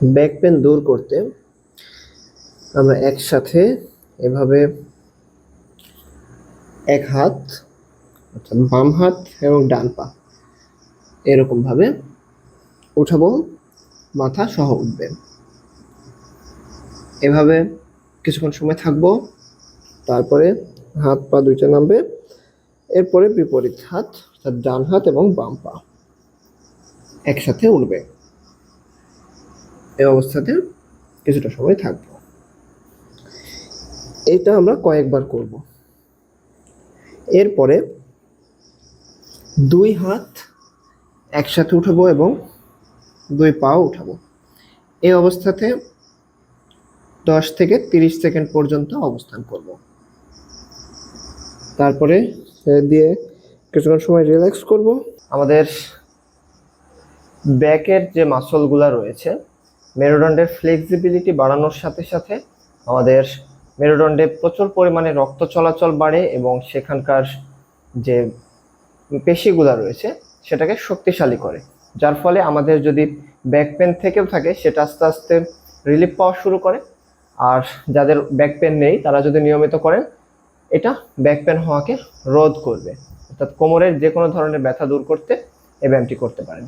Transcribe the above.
Back pain দূর করতে আমরা একসাথে এভাবে এক হাত, অর্থাৎ বাম হাত এবং ডান পা এরকম ভাবে উঠাবো, মাথা সহ উঠবে। এভাবে কিছুক্ষণ সময় থাকব, তারপরে হাত পা দুইটা নামবে, এরপরে বিপরীত হাত, অর্থাৎ ডান হাত এবং বাম পা একসাথে উঠবে। এই অবস্থাতে কিছুটা সময় থাকব। এটা আমরা কয়েকবার করব। এরপরে দুই হাত একসাথে উঠাবো এবং দুই পাও উঠাবো। এই অবস্থাতে দশ থেকে তিরিশ সেকেন্ড পর্যন্ত অবস্থান করব। তারপরে দিয়ে কিছুক্ষণ সময় রিল্যাক্স করব। আমাদের ব্যাকের যে মাসলগুলো রয়েছে মেরুদণ্ডের ফ্লেক্সিবিলিটি বাড়ানোর সাথে সাথে আমাদের মেরুদণ্ডে প্রচুর পরিমাণে রক্ত চলাচল বাড়ে এবং সেখানকার যে পেশিগুলো রয়েছে, সেটাকে শক্তিশালী করে। যার ফলে আমাদের যদি ব্যাক পেন থেকেও থাকে, সেটা আস্তে আস্তে রিলিফ পাওয়া শুরু করে। আর যাদের ব্যাক পেন নেই, তারা যদি নিয়মিত করেন, এটা ব্যাক পেন হওয়াকে রোধ করবে। অর্থাৎ কোমরের যে কোনো ধরনের ব্যথা দূর করতে এই ব্যায়ামটি করতে পারেন।